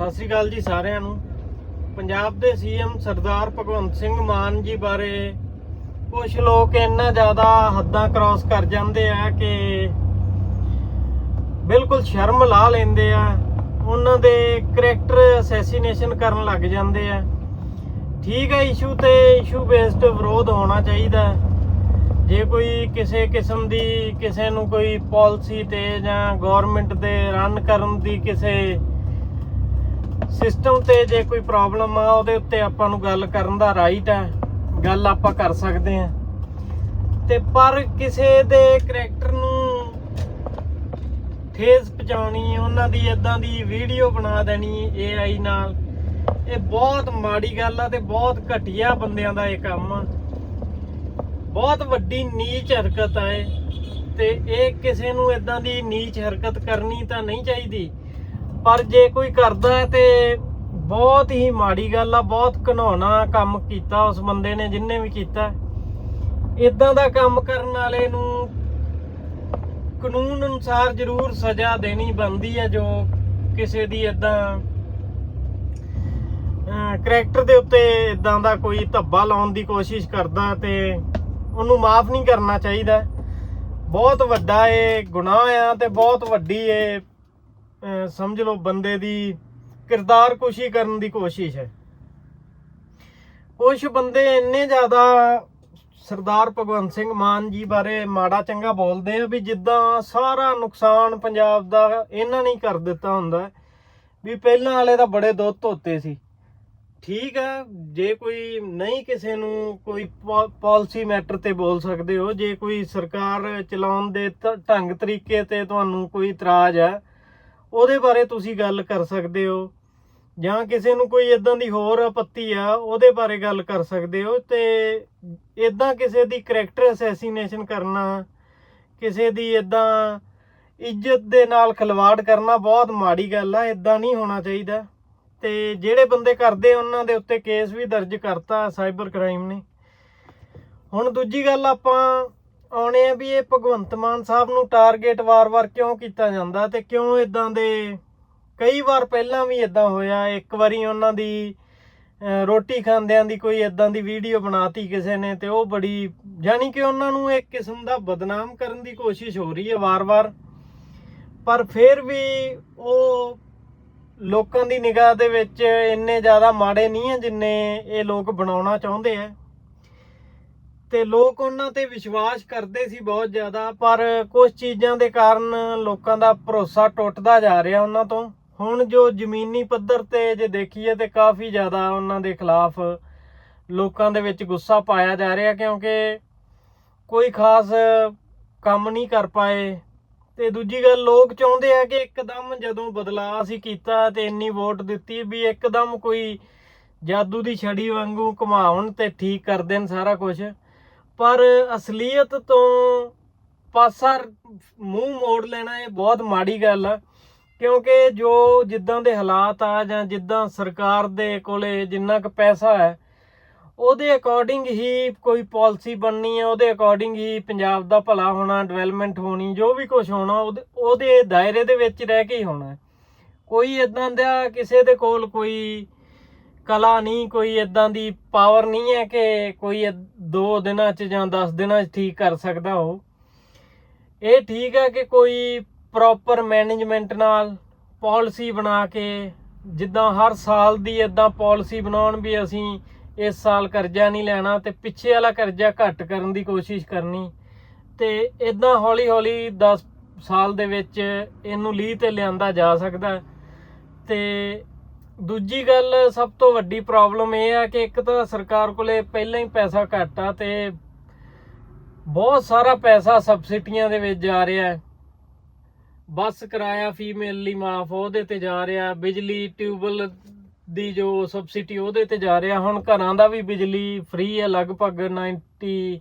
ਸਤਿ ਸ੍ਰੀ ਅਕਾਲ ਜੀ ਸਾਰਿਆਂ ਨੂੰ। ਪੰਜਾਬ ਦੇ ਸੀਐਮ ਸਰਦਾਰ ਭਗਵੰਤ ਸਿੰਘ ਮਾਨ ਜੀ ਬਾਰੇ ਕੁਝ ਲੋਕ ਇੰਨਾ ਜ਼ਿਆਦਾ ਹੱਦਾਂ ਕ੍ਰਾਸ ਕਰ ਜਾਂਦੇ ਆ ਕਿ ਬਿਲਕੁਲ ਸ਼ਰਮ ਲਾ ਲੈਂਦੇ ਆ। ਉਹਨਾਂ ਦੇ ਕਰੈਕਟਰ ਅਸੈਸੀਨੇਸ਼ਨ ਕਰਨ ਲੱਗ ਜਾਂਦੇ ਆ। ਠੀਕ ਹੈ ਇਸ਼ੂ ਤੇ ਇਸ਼ੂ ਬੇਸਡ ਵਿਰੋਧ ਹੋਣਾ ਚਾਹੀਦਾ। ਜੇ ਕੋਈ ਕਿਸੇ ਕਿਸਮ ਦੀ ਕਿਸੇ ਨੂੰ ਕੋਈ ਪਾਲਿਸੀ ਤੇ ਜਾਂ ਗਵਰਨਮੈਂਟ ਦੇ ਰਨ ਕਰਨ ਦੀ ਕਿਸੇ ਸਿਸਟਮ ਤੇ ਜੇ ਕੋਈ ਪ੍ਰੋਬਲਮ ਆ, ਉਹਦੇ ਉੱਤੇ ਆਪਾਂ ਨੂੰ ਗੱਲ ਕਰਨ ਦਾ ਰਾਈਟ ਹੈ। ਗੱਲ ਆਪਾਂ ਕਰ ਸਕਦੇ ਹਾਂ। ਤੇ ਪਰ ਕਿਸੇ ਦੇ ਕਰੈਕਟਰ ਨੂੰ ਠੇਸ ਪਹੁੰਚਾਉਣੀ, ਉਹਨਾਂ ਦੀ ਇਦਾਂ ਦੀ ਵੀਡੀਓ ਬਣਾ ਦੇਣੀ AI ਨਾਲ, ਇਹ ਬਹੁਤ ਮਾੜੀ ਗੱਲ ਆ ਤੇ ਬਹੁਤ ਘਟੀਆ ਬੰਦਿਆਂ ਦਾ ਇਹ ਕੰਮ ਆ। ਬਹੁਤ ਵੱਡੀ ਨੀਚ ਹਰਕਤ ਆ ਇਹ। ਤੇ ਇਹ ਕਿਸੇ ਨੂੰ ਇਦਾਂ ਦੀ ਨੀਚ ਹਰਕਤ ਕਰਨੀ ਤਾਂ ਨਹੀਂ ਚਾਹੀਦੀ। ਪਰ ਜੇ ਕੋਈ ਕਰਦਾ ਹੈ ਤੇ ਬਹੁਤ ਹੀ ਮਾੜੀ ਗੱਲ ਆ, ਬਹੁਤ ਘਨੌਣਾ ਕੰਮ ਕੀਤਾ ਉਸ ਬੰਦੇ ਨੇ, ਜਿੰਨੇ ਵੀ ਕੀਤਾ। ਇਦਾਂ ਦਾ ਕੰਮ ਕਰਨ ਵਾਲੇ ਨੂੰ ਕਾਨੂੰਨ ਅਨੁਸਾਰ ਜ਼ਰੂਰ ਸਜ਼ਾ ਦੇਣੀ ਬਣਦੀ ਹੈ, ਜੋ ਕਿਸੇ ਦੀ ਇਦਾਂ ਕਰੈਕਟਰ ਦੇ ਉੱਤੇ ਇਦਾਂ ਦਾ ਕੋਈ ਧੱਬਾ ਲਾਉਣ ਦੀ ਕੋਸ਼ਿਸ਼ ਕਰਦਾ ਤੇ ਉਹਨੂੰ ਮਾਫ ਨਹੀਂ ਕਰਨਾ ਚਾਹੀਦਾ। ਬਹੁਤ ਵੱਡਾ ਇਹ ਗੁਨਾਹ ਆ ਤੇ ਬਹੁਤ ਵੱਡੀ ਇਹ ਸਮਝ ਲਓ ਬੰਦੇ ਦੀ ਕਿਰਦਾਰ ਕੁਸ਼ੀ ਕਰਨ ਦੀ ਕੋਸ਼ਿਸ਼ ਹੈ। ਕੁਝ ਬੰਦੇ ਇੰਨੇ ਜ਼ਿਆਦਾ ਸਰਦਾਰ ਭਗਵੰਤ ਸਿੰਘ ਮਾਨ ਜੀ ਬਾਰੇ ਮਾੜਾ ਚੰਗਾ ਬੋਲਦੇ ਆ ਵੀ ਜਿੱਦਾਂ ਸਾਰਾ ਨੁਕਸਾਨ ਪੰਜਾਬ ਦਾ ਇਹਨਾਂ ਨੇ ਕਰ ਦਿੱਤਾ ਹੁੰਦਾ ਵੀ ਪਹਿਲਾਂ ਵਾਲੇ ਤਾਂ ਬੜੇ ਦੁੱਧ ਧੋਤੇ ਸੀ। ਠੀਕ ਹੈ, ਜੇ ਕੋਈ ਨਹੀਂ ਕਿਸੇ ਨੂੰ ਕੋਈ ਪਾਲਿਸੀ ਮੈਟਰ ਤੇ ਬੋਲ ਸਕਦੇ ਹੋ, ਜੇ ਕੋਈ ਸਰਕਾਰ ਚਲਾਉਣ ਦੇ ਤ- ਢੰਗ ਤਰੀਕੇ ਤੇ ਤੁਹਾਨੂੰ ਕੋਈ ਇਤਰਾਜ਼ ਹੈ ਉਹਦੇ ਬਾਰੇ ਤੁਸੀਂ ਗੱਲ ਕਰ ਸਕਦੇ ਹੋ। ਜਾਂ ਕਿਸੇ ਨੂੰ ਕੋਈ ਇਦਾਂ ਦੀ ਹੋਰ ਆਪੱਤੀ ਆ, ਉਹਦੇ ਬਾਰੇ ਗੱਲ ਕਰ ਸਕਦੇ ਹੋ। ਤੇ ਇਦਾਂ ਕਿਸੇ ਦੀ ਕਰੈਕਟਰ ਅਸੈਸੀਨੇਸ਼ਨ ਕਰਨਾ, ਕਿਸੇ ਦੀ ਇਦਾਂ ਇੱਜ਼ਤ ਦੇ ਨਾਲ ਖਿਲਵਾੜ ਕਰਨਾ ਬਹੁਤ ਮਾੜੀ ਗੱਲ ਆ ਇਦਾਂ ਨਹੀਂ ਹੋਣਾ ਚਾਹੀਦਾ। ਤੇ ਜਿਹੜੇ ਬੰਦੇ ਕਰਦੇ, ਉਹਨਾਂ ਦੇ ਉੱਤੇ ਕੇਸ ਵੀ ਦਰਜ ਕਰਤਾ ਸਾਈਬਰ ਕ੍ਰਾਈਮ ਨੇ। ਹੁਣ ਦੂਜੀ ਗੱਲ ਆਪਾਂ ਆਉਣੇ ਆ ਵੀ ਇਹ ਭਗਵੰਤ ਮਾਨ ਸਾਹਿਬ ਨੂੰ ਟਾਰਗੇਟ ਵਾਰ-ਵਾਰ ਕਿਉਂ ਕੀਤਾ ਜਾਂਦਾ ਤੇ ਕਿਉਂ ਇਦਾਂ ਦੇ ਕਈ ਵਾਰ ਪਹਿਲਾਂ ਵੀ ਇਦਾਂ ਹੋਇਆ, ਇੱਕ ਵਾਰੀ ਉਹਨਾਂ ਦੀ ਰੋਟੀ ਖਾਂਦਿਆਂ ਦੀ ਕੋਈ ਇਦਾਂ ਦੀ ਵੀਡੀਓ ਬਣਾਤੀ ਕਿਸੇ ਨੇ ਤੇ ਉਹ ਬੜੀ ਜਾਨੀ ਕਿ ਉਹਨਾਂ ਨੂੰ ਇੱਕ ਕਿਸਮ ਦਾ ਬਦਨਾਮ ਕਰਨ ਦੀ ਕੋਸ਼ਿਸ਼ ਹੋ ਰਹੀ ਹੈ ਵਾਰ-ਵਾਰ ਪਰ ਫਿਰ ਵੀ ਉਹ ਲੋਕਾਂ ਦੀ ਨਿਗਾਹ ਦੇ ਵਿੱਚ ਇੰਨੇ ਜ਼ਿਆਦਾ ਮਾੜੇ ਨਹੀਂ ਹੈ ਜਿੰਨੇ ਇਹ ਲੋਕ ਬਣਾਉਣਾ ਚਾਹੁੰਦੇ ਆ ਤੇ ਲੋਕ ਉਹਨਾਂ ਤੇ ਵਿਸ਼ਵਾਸ ਕਰਦੇ ਸੀ ਬਹੁਤ ਜ਼ਿਆਦਾ, ਪਰ ਕੁਝ ਚੀਜ਼ਾਂ ਦੇ ਕਾਰਨ ਲੋਕਾਂ ਦਾ ਭਰੋਸਾ ਟੁੱਟਦਾ ਜਾ ਰਿਹਾ ਉਹਨਾਂ ਤੋਂ। ਹੁਣ ਜੋ ਜ਼ਮੀਨੀ ਪੱਧਰ ਤੇ ਜੇ ਦੇਖੀਏ ਤੇ ਕਾਫੀ ਜ਼ਿਆਦਾ ਉਹਨਾਂ ਦੇ ਖਿਲਾਫ ਲੋਕਾਂ ਦੇ ਵਿੱਚ ਗੁੱਸਾ ਪਾਇਆ ਜਾ ਰਿਹਾ, ਕਿਉਂਕਿ ਕੋਈ ਖਾਸ ਕੰਮ ਨਹੀਂ ਕਰ ਪਾਏ। ਤੇ ਦੂਜੀ ਗੱਲ, ਲੋਕ ਚਾਹੁੰਦੇ ਆ ਕਿ ਇੱਕਦਮ ਜਦੋਂ ਬਦਲਾਅ ਅਸੀਂ ਕੀਤਾ ਤੇ ਇੰਨੀ ਵੋਟ ਦਿੱਤੀ ਵੀ ਇੱਕਦਮ ਕੋਈ ਜਾਦੂ ਦੀ ਛੜੀ ਵਾਂਗੂ ਘੁਮਾਉਣ ਤੇ ਠੀਕ ਕਰ ਦੇਣ ਸਾਰਾ ਕੁਝ ਪਰ ਅਸਲੀਅਤ ਤੋਂ ਪਾਸਾ ਮੂੰਹ ਮੋੜ ਲੈਣਾ ਇਹ ਬਹੁਤ ਮਾੜੀ ਗੱਲ ਆ। ਕਿਉਂਕਿ ਜੋ ਜਿੱਦਾਂ ਦੇ ਹਾਲਾਤ ਆ ਜਾਂ ਜਿੱਦਾਂ ਸਰਕਾਰ ਦੇ ਕੋਲੇ ਜਿੰਨਾ ਕੁ ਪੈਸਾ ਹੈ, ਉਹਦੇ ਅਕੋਰਡਿੰਗ ਹੀ ਕੋਈ ਪਾਲਿਸੀ ਬਣਨੀ ਹੈ ਉਹਦੇ ਅਕੋਰਡਿੰਗ ਹੀ ਪੰਜਾਬ ਦਾ ਭਲਾ ਹੋਣਾ ਡਿਵੈਲਪਮੈਂਟ ਹੋਣੀ, ਜੋ ਵੀ ਕੁਝ ਹੋਣਾ, ਉਹਦੇ ਉਹਦੇ ਦਾਇਰੇ ਦੇ ਵਿੱਚ ਰਹਿ ਕੇ ਹੀ ਹੋਣਾ। ਕੋਈ ਇਦਾਂ ਦਾ ਕਿਸੇ ਦੇ ਕੋਲ ਕੋਈ ਕਲਾ ਨਹੀਂ, ਕੋਈ ਇਦਾਂ ਦੀ ਪਾਵਰ ਨਹੀਂ ਹੈ ਕਿ ਕੋਈ ਇਹ ਦੋ ਦਿਨਾਂ 'ਚ ਜਾਂ 10 ਦਿਨਾਂ 'ਚ ਠੀਕ ਕਰ ਸਕਦਾ ਹੋ ਇਹ ਠੀਕ ਹੈ ਕਿ ਕੋਈ ਪ੍ਰੋਪਰ ਮੈਨੇਜਮੈਂਟ ਨਾਲ ਪਾਲਿਸੀ ਬਣਾ ਕੇ, ਜਿੱਦਾਂ ਹਰ ਸਾਲ ਦੀ ਇਦਾਂ ਪਾਲਿਸੀ ਬਣਾਉਣ ਵੀ ਅਸੀਂ ਇਸ ਸਾਲ ਕਰਜ਼ਾ ਨਹੀਂ ਲੈਣਾ ਤੇ ਪਿੱਛੇ ਵਾਲਾ ਕਰਜ਼ਾ ਘੱਟ ਕਰਨ ਦੀ ਕੋਸ਼ਿਸ਼ ਕਰਨੀ ਤੇ ਇਦਾਂ ਹੌਲੀ ਹੌਲੀ 10 ਸਾਲ ਦੇ ਵਿੱਚ ਇਹਨੂੰ ਲੀਹ ਤੇ ਲਿਆਂਦਾ ਜਾ ਸਕਦਾ ਹੈ। ਤੇ ਦੂਜੀ ਗੱਲ ਸਭ ਤੋਂ ਵੱਡੀ ਪ੍ਰੋਬਲਮ ਇਹ ਆ ਕਿ ਇੱਕ ਤਾਂ ਸਰਕਾਰ ਕੋਲੇ ਪਹਿਲਾਂ ਹੀ ਪੈਸਾ ਘੱਟ ਆ ਤੇ ਬਹੁਤ ਸਾਰਾ ਪੈਸਾ ਸਬਸਿਡੀਆਂ ਦੇ ਵਿੱਚ ਜਾ ਰਿਹਾ ਹੈ। ਬੱਸ ਕਿਰਾਇਆ ਫੀਮੇਲ ਲਈ ਮਾਫ ਉਹਦੇ ਤੇ ਜਾ ਰਿਹਾ, ਬਿਜਲੀ ਟਿਊਬਲ ਦੀ ਜੋ ਸਬਸਿਡੀ ਉਹਦੇ ਤੇ ਜਾ ਰਿਹਾ। ਹੁਣ ਘਰਾਂ ਦਾ ਵੀ ਬਿਜਲੀ ਫ੍ਰੀ ਹੈ ਲਗਭਗ 90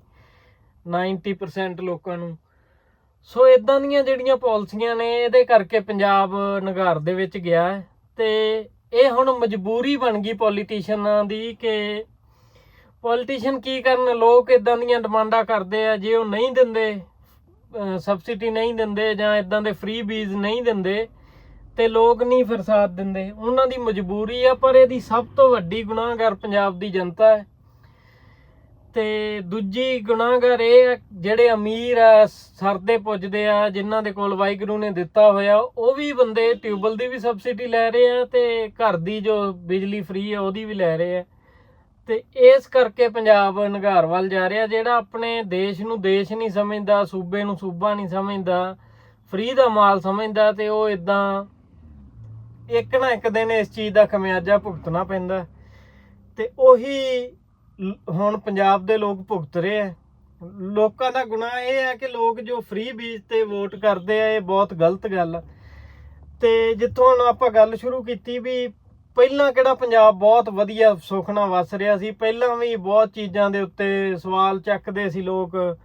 90% ਲੋਕਾਂ ਨੂੰ। ਸੋ ਇਦਾਂ ਦੀਆਂ ਜਿਹੜੀਆਂ ਪਾਲਿਸੀਆਂ ਨੇ, ਇਹਦੇ ਕਰਕੇ ਪੰਜਾਬ ਨਗਾਰ ਦੇ ਵਿੱਚ ਗਿਆ ਹੈ ਤੇ ਇਹ ਹੁਣ ਮਜਬੂਰੀ ਬਣ ਗਈ ਪੋਲੀਟੀਸ਼ੀਅਨਾਂ ਦੀ ਕਿ ਪੋਲੀਟੀਸ਼ੀਅਨ ਕੀ ਕਰਨ? ਲੋਕ ਇਦਾਂ ਦੀਆਂ ਡਿਮਾਂਡਾਂ ਕਰਦੇ ਆ, ਜੇ ਉਹ ਨਹੀਂ ਦਿੰਦੇ ਸਬਸਿਡੀ ਨਹੀਂ ਦਿੰਦੇ ਜਾਂ ਇਦਾਂ ਦੇ ਫ੍ਰੀ ਬੀਜ ਨਹੀਂ ਦਿੰਦੇ ਤੇ ਲੋਕ ਨਹੀਂ ਫਿਰ ਸਾਥ ਦਿੰਦੇ। ਉਹਨਾਂ ਦੀ ਮਜਬੂਰੀ ਆ, ਪਰ ਇਹਦੀ ਸਭ ਤੋਂ ਵੱਡੀ ਗੁਨਾਹਗਾਰ ਪੰਜਾਬ ਦੀ ਜਨਤਾ ਹੈ। ਤੇ ਦੂਜੀ ਗੁਨਾਹਗਾਰ ਇਹ ਆ, ਜਿਹੜੇ ਅਮੀਰ ਆ ਸਰਦੇ ਪੁੱਜਦੇ ਆ, ਜਿਨ੍ਹਾਂ ਦੇ ਕੋਲ ਵਾਹਿਗੁਰੂ ਨੇ ਦਿੱਤਾ ਹੋਇਆ, ਉਹ ਵੀ ਬੰਦੇ ਟਿਊਬਲ ਦੀ ਵੀ ਸਬਸਿਡੀ ਲੈ ਰਹੇ ਆ ਤੇ ਘਰ ਦੀ ਜੋ ਬਿਜਲੀ ਫ੍ਰੀ ਆ, ਉਹਦੀ ਵੀ ਲੈ ਰਹੇ ਆ। ਤੇ ਇਸ ਕਰਕੇ ਪੰਜਾਬ ਨਿਗਾਰ ਵੱਲ ਜਾ ਰਿਹਾ, ਜਿਹੜਾ ਆਪਣੇ ਦੇਸ਼ ਨੂੰ ਦੇਸ਼ ਨਹੀਂ ਸਮਝਦਾ, ਸੂਬੇ ਨੂੰ ਸੂਬਾ ਨਹੀਂ ਸਮਝਦਾ, ਫ੍ਰੀ ਦਾ ਮਾਲ ਸਮਝਦਾ ਤੇ ਉਹ ਇਦਾਂ ਇੱਕ ਨਾ ਇੱਕ ਦਿਨ ਇਸ ਚੀਜ਼ ਦਾ ਖਮਿਆਜਾ ਭੁਗਤਣਾ ਪੈਂਦਾ। ਤੇ ਉਹੀ ਹੁਣ ਪੰਜਾਬ ਦੇ ਲੋਕ ਭੁਗਤ ਰਹੇ ਆ। ਲੋਕਾਂ ਦਾ ਗੁਨਾਹ ਇਹ ਹੈ ਕਿ ਲੋਕ ਜੋ ਫ੍ਰੀ ਬੀਜ ਤੇ ਵੋਟ ਕਰਦੇ ਆ, ਇਹ ਬਹੁਤ ਗਲਤ ਗੱਲ ਆ। ਤੇ ਜਿੱਥੋਂ ਹੁਣ ਆਪਾਂ ਗੱਲ ਸ਼ੁਰੂ ਕੀਤੀ ਵੀ ਪਹਿਲਾਂ ਕਿਹੜਾ ਪੰਜਾਬ ਬਹੁਤ ਵਧੀਆ ਸੁਖਣਾ ਵਸ ਰਿਹਾ ਸੀ, ਪਹਿਲਾਂ ਵੀ ਬਹੁਤ ਚੀਜ਼ਾਂ ਦੇ ਉੱਤੇ ਸਵਾਲ ਚੱਕਦੇ ਸੀ ਲੋਕ।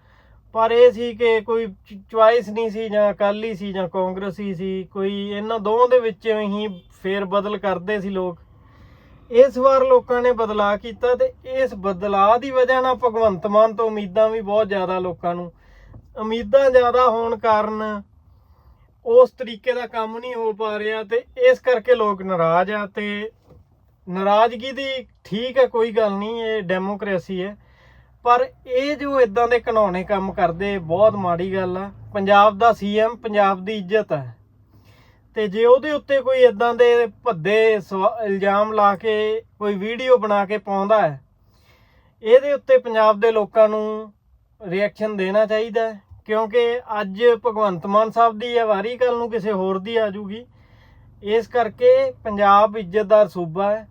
ਪਰ ਇਹ ਸੀ ਕਿ ਕੋਈ ਚੁਆਇਸ ਨਹੀਂ ਸੀ ਜਾਂ ਅਕਾਲੀ ਸੀ ਜਾਂ ਕਾਂਗਰਸੀ ਸੀ, ਕੋਈ ਇਹਨਾਂ ਦੋਵਾਂ ਦੇ ਵਿੱਚ ਹੀ ਫੇਰ ਬਦਲ ਕਰਦੇ ਸੀ ਲੋਕ। ਇਸ ਵਾਰ ਲੋਕਾਂ ਨੇ ਬਦਲਾਅ ਕੀਤਾ ਤੇ ਇਸ ਬਦਲਾਅ ਦੀ ਵਜ੍ਹਾ ਨਾਲ ਭਗਵੰਤ ਮਾਨ ਤੋਂ ਉਮੀਦਾਂ ਵੀ ਬਹੁਤ ਜ਼ਿਆਦਾ ਲੋਕਾਂ ਨੂੰ। ਉਮੀਦਾਂ ਜ਼ਿਆਦਾ ਹੋਣ ਕਾਰਨ ਉਸ ਤਰੀਕੇ ਦਾ ਕੰਮ ਨਹੀਂ ਹੋ ਪਾ ਰਿਹਾ ਤੇ ਇਸ ਕਰਕੇ ਲੋਕ ਨਾਰਾਜ਼ ਆ ਤੇ ਨਾਰਾਜ਼ਗੀ ਦੀ ਠੀਕ ਹੈ, ਕੋਈ ਗੱਲ ਨਹੀਂ, ਇਹ ਡੈਮੋਕ੍ਰੇਸੀ ਹੈ। ਪਰ ਇਹ ਜੋ ਇਦਾਂ ਦੇ ਘਿਨੌਣੇ ਕੰਮ ਕਰਦੇ ਬਹੁਤ ਮਾੜੀ ਗੱਲ ਆ। ਪੰਜਾਬ ਦਾ ਸੀਐਮ ਪੰਜਾਬ ਦੀ ਇੱਜ਼ਤ ਹੈ। ਤੇ ਜੇ ਉਹਦੇ ਉੱਤੇ ਕੋਈ ਇਦਾਂ ਦੇ ਭੱਦੇ ਸਵਾ- ਇਲਜ਼ਾਮ ਲਾ ਕੇ, ਕੋਈ ਵੀਡੀਓ ਬਣਾ ਕੇ ਪਾਉਂਦਾ ਹੈ, ਇਹਦੇ ਉੱਤੇ ਪੰਜਾਬ ਦੇ ਲੋਕਾਂ ਨੂੰ ਰਿਐਕਸ਼ਨ ਦੇਣਾ ਚਾਹੀਦਾ ਹੈ, ਕਿਉਂਕਿ ਅੱਜ ਭਗਵੰਤ ਮਾਨ ਸਾਹਿਬ ਦੀ ਹੈ, ਵਾਰੀ ਕੱਲ ਨੂੰ ਕਿਸੇ ਹੋਰ ਦੀ ਆ ਜੂਗੀ ਇਸ ਕਰਕੇ ਪੰਜਾਬ ਇੱਜ਼ਤਦਾਰ ਸੂਬਾ ਹੈ,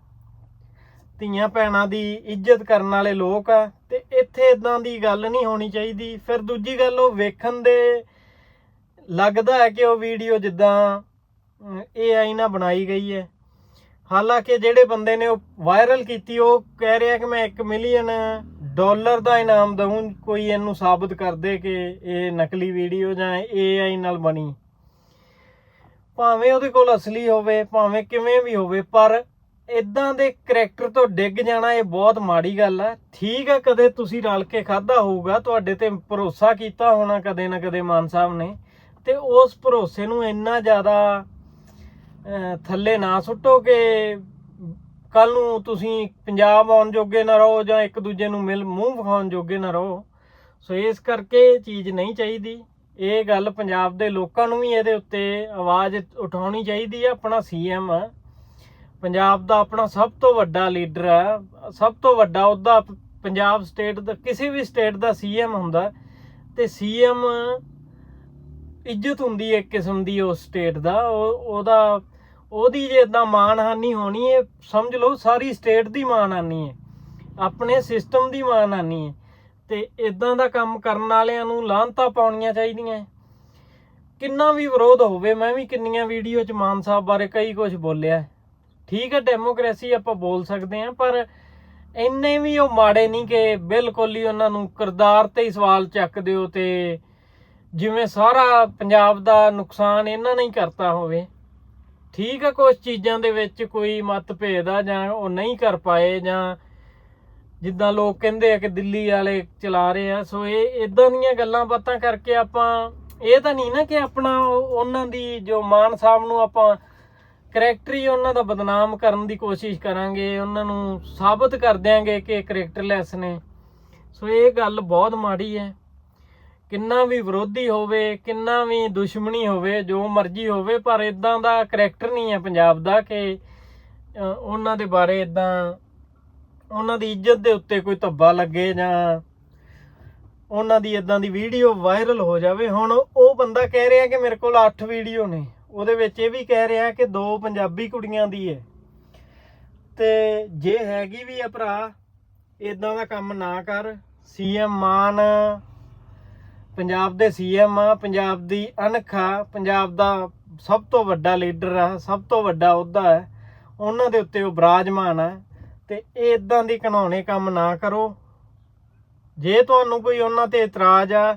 ਧੀਆਂ ਭੈਣਾਂ ਦੀ ਇੱਜ਼ਤ ਕਰਨ ਵਾਲੇ ਲੋਕ ਆ, ਤੇ ਇੱਥੇ ਇਦਾਂ ਦੀ ਗੱਲ ਨਹੀਂ ਹੋਣੀ ਚਾਹੀਦੀ। ਫਿਰ ਦੂਜੀ ਗੱਲ, ਉਹ ਵੇਖਣ ਦੇ ਲੱਗਦਾ ਹੈ ਕਿ ਉਹ ਵੀਡੀਓ ਜਿੱਦਾਂ AI ਨਾਲ ਬਣਾਈ ਗਈ ਹੈ। ਹਾਲਾਂਕਿ ਜਿਹੜੇ ਬੰਦੇ ਨੇ ਉਹ ਵਾਇਰਲ ਕੀਤੀ, ਉਹ ਕਹਿ ਰਿਹਾ ਕਿ ਮੈਂ 1 ਮਿਲੀਅਨ ਡਾਲਰ ਦਾ ਇਨਾਮ ਦਊਂ, ਕੋਈ ਇਹਨੂੰ ਸਾਬਤ ਕਰ ਦੇ ਕਿ ਇਹ ਨਕਲੀ ਵੀਡੀਓ ਜਾਂ AI ਨਾਲ ਬਣੀ। ਭਾਵੇਂ ਉਹਦੇ ਕੋਲ ਅਸਲੀ ਹੋਵੇ, ਭਾਵੇਂ ਕਿਵੇਂ ਵੀ ਹੋਵੇ, ਪਰ ਇਦਾਂ ਦੇ ਕਰੈਕਟਰ ਤੋਂ ਡਿੱਗ ਜਾਣਾ ਇਹ ਬਹੁਤ ਮਾੜੀ ਗੱਲ ਆ। ਠੀਕ ਹੈ ਕਦੇ ਤੁਸੀਂ ਰਲ ਕੇ ਖਾਦਾ ਹੋਊਗਾ, ਤੁਹਾਡੇ ਤੇ ਭਰੋਸਾ ਕੀਤਾ ਹੋਣਾ ਕਦੇ ਨਾ ਕਦੇ ਮਾਨ ਸਾਹਿਬ ਨੇ, ਤੇ ਉਸ ਭਰੋਸੇ ਨੂੰ ਇੰਨਾ ਜ਼ਿਆਦਾ ਥੱਲੇ ਨਾ ਸੁੱਟੋ ਕਿ ਕੱਲ ਨੂੰ ਤੁਸੀਂ ਪੰਜਾਬ ਆਉਣ ਜੋਗੇ ਨਾ ਰਹੋ ਜਾਂ ਇੱਕ ਦੂਜੇ ਨੂੰ ਮਿਲ, ਮੂੰਹ ਵਿਖਾਉਣ ਜੋਗੇ ਨਾ ਰਹੋ। ਸੋ ਇਸ ਕਰਕੇ ਚੀਜ਼ ਨਹੀਂ ਚਾਹੀਦੀ। ਇਹ ਗੱਲ ਪੰਜਾਬ ਦੇ ਲੋਕਾਂ ਨੂੰ ਵੀ ਇਹਦੇ ਉੱਤੇ ਆਵਾਜ਼ ਉਠਾਉਣੀ ਚਾਹੀਦੀ ਹੈ ਆਪਣਾ ਸੀਐਮ ਆ। ਪੰਜਾਬ ਦਾ ਆਪਣਾ ਸਭ ਤੋਂ ਵੱਡਾ ਲੀਡਰ ਹੈ ਸਭ ਤੋਂ ਵੱਡਾ ਉਹਦਾ ਪੰਜਾਬ ਸਟੇਟ ਦਾ, ਕਿਸੇ ਵੀ ਸਟੇਟ ਦਾ ਸੀਐਮ ਹੁੰਦਾ। ਤੇ ਸੀਐਮ ਇੱਜ਼ਤ ਹੁੰਦੀ ਹੈ ਇੱਕ ਕਿਸਮ ਦੀ ਉਸ ਸਟੇਟ ਦਾ। ਉਹ- ਉਹਦਾ ਉਹਦੀ ਜੇ ਇਦਾਂ ਮਾਨਹਾਨੀ ਹੋਣੀ ਹੈ ਸਮਝ ਲਓ ਸਾਰੀ ਸਟੇਟ ਦੀ ਮਾਨਹਾਨੀ ਹੈ ਆਪਣੇ ਸਿਸਟਮ ਦੀ ਮਾਨਹਾਨੀ ਹੈ ਤੇ ਇਦਾਂ ਦਾ ਕੰਮ ਕਰਨ ਵਾਲਿਆਂ ਨੂੰ ਲਾਹਨਤਾਂ ਪਾਉਣੀਆਂ ਚਾਹੀਦੀਆਂ ਕਿੰਨਾ ਵੀ ਵਿਰੋਧ ਹੋਵੇ, ਮੈਂ ਵੀ ਕਿੰਨੀਆਂ ਵੀਡੀਓ ਚ ਮਾਨ ਸਾਹਿਬ ਬਾਰੇ ਕਈ ਕੁਝ ਬੋਲਿਆ ਠੀਕ ਹੈ ਡੈਮੋਕ੍ਰੇਸੀ ਆਪਾਂ ਬੋਲ ਸਕਦੇ ਹਾਂ ਪਰ ਇੰਨੇ ਵੀ ਉਹ ਮਾੜੇ ਨਹੀਂ ਕਿ ਬਿਲਕੁਲ ਹੀ ਉਹਨਾਂ ਨੂੰ ਕਿਰਦਾਰ ਤੇ ਹੀ ਸਵਾਲ ਚੱਕ ਦਿਓ ਤੇ ਜਿਵੇਂ ਸਾਰਾ ਪੰਜਾਬ ਦਾ ਨੁਕਸਾਨ ਇਹਨਾਂ ਨੇ ਹੀ ਕਰਤਾ ਹੋਵੇ। ਠੀਕ ਆ ਕੁਝ ਚੀਜ਼ਾਂ ਦੇ ਵਿੱਚ ਕੋਈ ਮਤਭੇਦ ਆ ਜਾਂ ਉਹ ਨਹੀਂ ਕਰ ਪਾਏ ਜਾਂ ਜਿੱਦਾਂ ਲੋਕ ਕਹਿੰਦੇ ਆ ਕਿ ਦਿੱਲੀ ਵਾਲੇ ਚਲਾ ਰਹੇ ਆ, ਸੋ ਇਹ ਇਦਾਂ ਦੀਆਂ ਗੱਲਾਂ ਬਾਤਾਂ ਕਰਕੇ ਆਪਾਂ, ਇਹ ਤਾਂ ਨਹੀਂ ਨਾ ਕਿ ਆਪਣਾ ਉਹ- ਉਹਨਾਂ ਦੀ ਜੋ ਮਾਨ ਸਾਹਿਬ ਨੂੰ ਆਪਾਂ ਕਰੈਕਟਰ ਹੀ ਉਹਨਾਂ ਦਾ ਬਦਨਾਮ ਕਰਨ ਦੀ ਕੋਸ਼ਿਸ਼ ਕਰਾਂਗੇ, ਉਹਨਾਂ ਨੂੰ ਸਾਬਤ ਕਰ ਦਿਆਂਗੇ ਕਿ ਕਰੈਕਟਰਲੈਸ ਨੇ। ਸੋ ਇਹ ਗੱਲ ਬਹੁਤ ਮਾੜੀ ਹੈ। ਕਿੰਨਾ ਵੀ ਵਿਰੋਧੀ ਹੋਵੇ, ਕਿੰਨਾ ਵੀ ਦੁਸ਼ਮਣੀ ਹੋਵੇ, ਜੋ ਮਰਜ਼ੀ ਹੋਵੇ, ਪਰ ਇਦਾਂ ਦਾ ਕਰੈਕਟਰ ਨਹੀਂ ਹੈ ਪੰਜਾਬ ਦਾ ਕਿ ਉਹਨਾਂ ਦੇ ਬਾਰੇ ਇਦਾਂ ਉਹਨਾਂ ਦੀ ਇੱਜ਼ਤ ਦੇ ਉੱਤੇ ਕੋਈ ਧੱਬਾ ਲੱਗੇ ਜਾਂ ਉਹਨਾਂ ਦੀ ਇਦਾਂ ਦੀ ਵੀਡੀਓ ਵਾਇਰਲ ਹੋ ਜਾਵੇ। ਹੁਣ ਉਹ ਬੰਦਾ ਕਹਿ ਰਿਹਾ ਕਿ ਮੇਰੇ ਕੋਲ 8 ਵੀਡੀਓ ਨੇ। ਉਹਦੇ ਵਿੱਚ ਇਹ ਵੀ ਕਹਿ ਰਿਹਾ ਕਿ ਦੋ ਪੰਜਾਬੀ ਕੁੜੀਆਂ ਦੀ ਹੈ। ਤੇ ਜੇ ਹੈਗੀ ਵੀ ਆ ਭਰਾ ਇਦਾਂ ਦਾ ਕੰਮ ਨਾ ਕਰ। ਸੀਐਮ ਮਾਨ ਪੰਜਾਬ ਦੇ ਸੀਐਮ ਆ, ਪੰਜਾਬ ਦੀ ਅਣਖ ਆ, ਪੰਜਾਬ ਦਾ ਸਭ ਤੋਂ ਵੱਡਾ ਲੀਡਰ ਆ, ਸਭ ਤੋਂ ਵੱਡਾ ਅਹੁਦਾ ਹੈ, ਉਹਨਾਂ ਦੇ ਉੱਤੇ ਉਹ ਬਰਾਜਮਾਨ ਆ। ਤੇ ਇਹ ਇਦਾਂ ਦੀ ਘਿਨਾਉਣੇ ਕੰਮ ਨਾ ਕਰੋ। ਜੇ ਤੁਹਾਨੂੰ ਕੋਈ ਉਹਨਾਂ ਤੇ ਇਤਰਾਜ਼ ਆ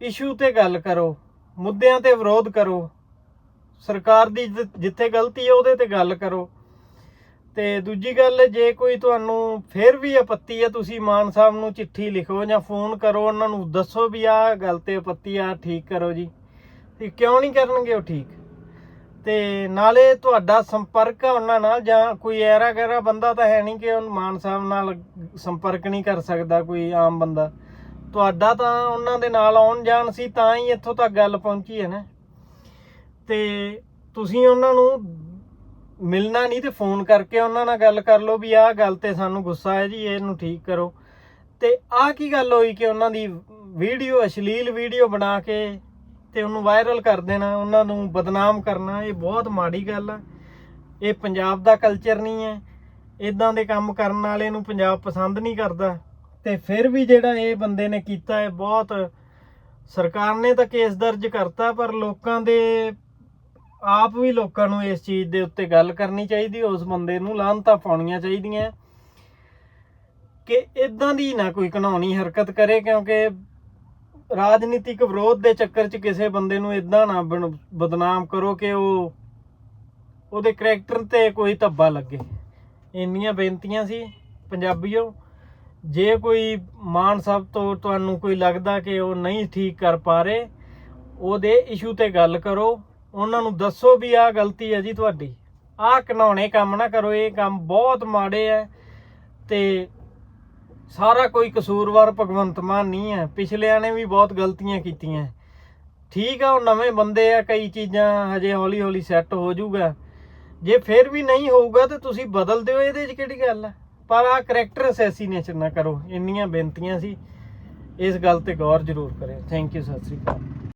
ਇਸ਼ੂ ਤੇ ਗੱਲ ਕਰੋ, ਮੁੱਦਿਆਂ ਤੇ ਵਿਰੋਧ ਕਰੋ, ਸਰਕਾਰ ਦੀ ਜਿੱਥੇ ਗਲਤੀ ਹੈ ਉਹਦੇ ਤੇ ਗੱਲ ਕਰੋ। ਤੇ ਦੂਜੀ ਗੱਲ, ਜੇ ਕੋਈ ਤੁਹਾਨੂੰ ਫਿਰ ਵੀ ਆਪੱਤੀ ਹੈ ਤੁਸੀਂ ਮਾਨ ਸਾਹਿਬ ਨੂੰ ਚਿੱਠੀ ਲਿਖੋ ਜਾਂ ਫੋਨ ਕਰੋ, ਉਹਨਾਂ ਨੂੰ ਦੱਸੋ ਵੀ ਆਹ ਗੱਲ ਤੇ ਆਪੱਤੀ ਆ, ਠੀਕ ਕਰੋ ਜੀ। ਤੇ ਕਿਉਂ ਨਹੀਂ ਕਰਨਗੇ ਉਹ ਠੀਕ? ਤੇ ਨਾਲੇ ਤੁਹਾਡਾ ਸੰਪਰਕ ਆ ਉਹਨਾਂ ਨਾਲ, ਜਾਂ ਕੋਈ ਐਰਾ ਗੈਰਾ ਬੰਦਾ ਤਾਂ ਹੈ ਨਹੀਂ ਕਿ ਉਹ ਮਾਨ ਸਾਹਿਬ ਨਾਲ ਸੰਪਰਕ ਨਹੀਂ ਕਰ ਸਕਦਾ, ਕੋਈ ਆਮ ਬੰਦਾ। ਤੁਹਾਡਾ ਤਾਂ ਉਹਨਾਂ ਦੇ ਨਾਲ ਆਉਣ ਜਾਣ ਸੀ, ਤਾਂ ਹੀ ਇੱਥੋਂ ਤੱਕ ਗੱਲ ਪਹੁੰਚੀ ਹੈ ਨਾ। ਤੇ ਤੁਸੀਂ ਉਹਨਾਂ ਨੂੰ ਮਿਲਣਾ ਨਹੀਂ ਤੇ ਫੋਨ ਕਰਕੇ ਉਹਨਾਂ ਨਾਲ ਗੱਲ ਕਰ ਲਓ ਵੀ ਆਹ ਗੱਲ ਤੇ ਸਾਨੂੰ ਗੁੱਸਾ ਹੈ ਜੀ, ਇਹਨੂੰ ਠੀਕ ਕਰੋ। ਤੇ ਆਹ ਕੀ ਗੱਲ ਹੋਈ ਕਿ ਉਹਨਾਂ ਦੀ ਵੀਡੀਓ, ਅਸ਼ਲੀਲ ਵੀਡੀਓ ਬਣਾ ਕੇ ਤੇ ਉਹਨੂੰ ਵਾਇਰਲ ਕਰ ਦੇਣਾ, ਉਹਨਾਂ ਨੂੰ ਬਦਨਾਮ ਕਰਨਾ, ਇਹ ਬਹੁਤ ਮਾੜੀ ਗੱਲ ਆ। ਇਹ ਪੰਜਾਬ ਦਾ ਕਲਚਰ ਨਹੀਂ ਹੈ। ਇਦਾਂ ਦੇ ਕੰਮ ਕਰਨ ਵਾਲੇ ਨੂੰ ਪੰਜਾਬ ਪਸੰਦ ਨਹੀਂ ਕਰਦਾ। ਤੇ ਫਿਰ ਵੀ ਜਿਹੜਾ ਇਹ ਬੰਦੇ ਨੇ ਕੀਤਾ ਹੈ ਬਹੁਤ ਸਰਕਾਰ ਨੇ ਤਾਂ ਕੇਸ ਦਰਜ ਕਰਤਾ, ਪਰ ਲੋਕਾਂ ਦੇ ਆਪ ਵੀ ਲੋਕਾਂ ਨੂੰ ਇਸ ਚੀਜ਼ ਦੇ ਉੱਤੇ ਗੱਲ ਕਰਨੀ ਚਾਹੀਦੀ, ਉਸ ਬੰਦੇ ਨੂੰ ਲਾਹਨਤਾਂ ਪਾਉਣੀਆਂ ਚਾਹੀਦੀਆਂ। ਕਿ ਇਦਾਂ ਦੀ ਨਾ ਕੋਈ ਘਣਾਉਣੀ ਹਰਕਤ ਕਰੇ, ਕਿਉਂਕਿ ਰਾਜਨੀਤਿਕ ਵਿਰੋਧ ਦੇ ਚੱਕਰ 'ਚ ਕਿਸੇ ਬੰਦੇ ਨੂੰ ਇਦਾਂ ਨਾ ਬਣ- ਬਦਨਾਮ ਕਰੋ ਕਿ ਉਹ, ਉਹਦੇ ਕਰੈਕਟਰ ਤੇ ਕੋਈ ਧੱਬਾ ਲੱਗੇ। ਇੰਨੀਆਂ ਬੇਨਤੀਆਂ ਸੀ ਪੰਜਾਬੀਓ, ਜੇ ਕੋਈ ਮਾਨ ਸਾਹਿਬ ਤੋਂ ਤੁਹਾਨੂੰ ਕੋਈ ਲੱਗਦਾ ਕਿ ਉਹ ਨਹੀਂ ਠੀਕ ਕਰ ਪਾ ਰਹੇ, ਉਹਦੇ ਇਸ਼ੂ ਤੇ ਗੱਲ ਕਰੋ। ਉਹਨਾਂ ਨੂੰ ਦੱਸੋ ਵੀ ਆਹ ਗਲਤੀ ਹੈ ਜੀ ਤੁਹਾਡੀ। ਆਹ ਘਿਨਾਉਣੇ ਕੰਮ ਨਾ ਕਰੋ, ਇਹ ਕੰਮ ਬਹੁਤ ਮਾੜੇ ਹੈ ਤੇ ਸਾਰਾ ਕੋਈ ਕਸੂਰਵਾਰ ਭਗਵੰਤ ਮਾਨ ਨਹੀਂ ਹੈ ਪਿਛਲਿਆਂ ਨੇ ਵੀ ਬਹੁਤ ਗਲਤੀਆਂ ਕੀਤੀਆਂ ਠੀਕ ਆ, ਉਹ ਨਵੇਂ ਬੰਦੇ ਆ, ਕਈ ਚੀਜ਼ਾਂ ਹਜੇ ਹੌਲੀ ਹੌਲੀ ਸੈੱਟ ਹੋ ਜਾਊਗਾ। ਜੇ ਫਿਰ ਵੀ ਨਹੀਂ ਹੋਊਗਾ ਤੇ ਤੁਸੀਂ ਬਦਲ ਦਿਓ, ਇਹਦੇ 'ਚ ਕਿਹੜੀ ਗੱਲ ਆ ਪਰ ਆ ਕਰੈਕਟਰ ਅਸੈਸੀਨੇਸ਼ਨ ਨਾ ਕਰੋ। ਇੰਨੀਆਂ ਬੇਨਤੀਆਂ ਸੀ। ਇਸ ਗੱਲ ਤੇ ਗੌਰ ਜ਼ਰੂਰ ਕਰਿਓ। Thank you Sat Sri Akal.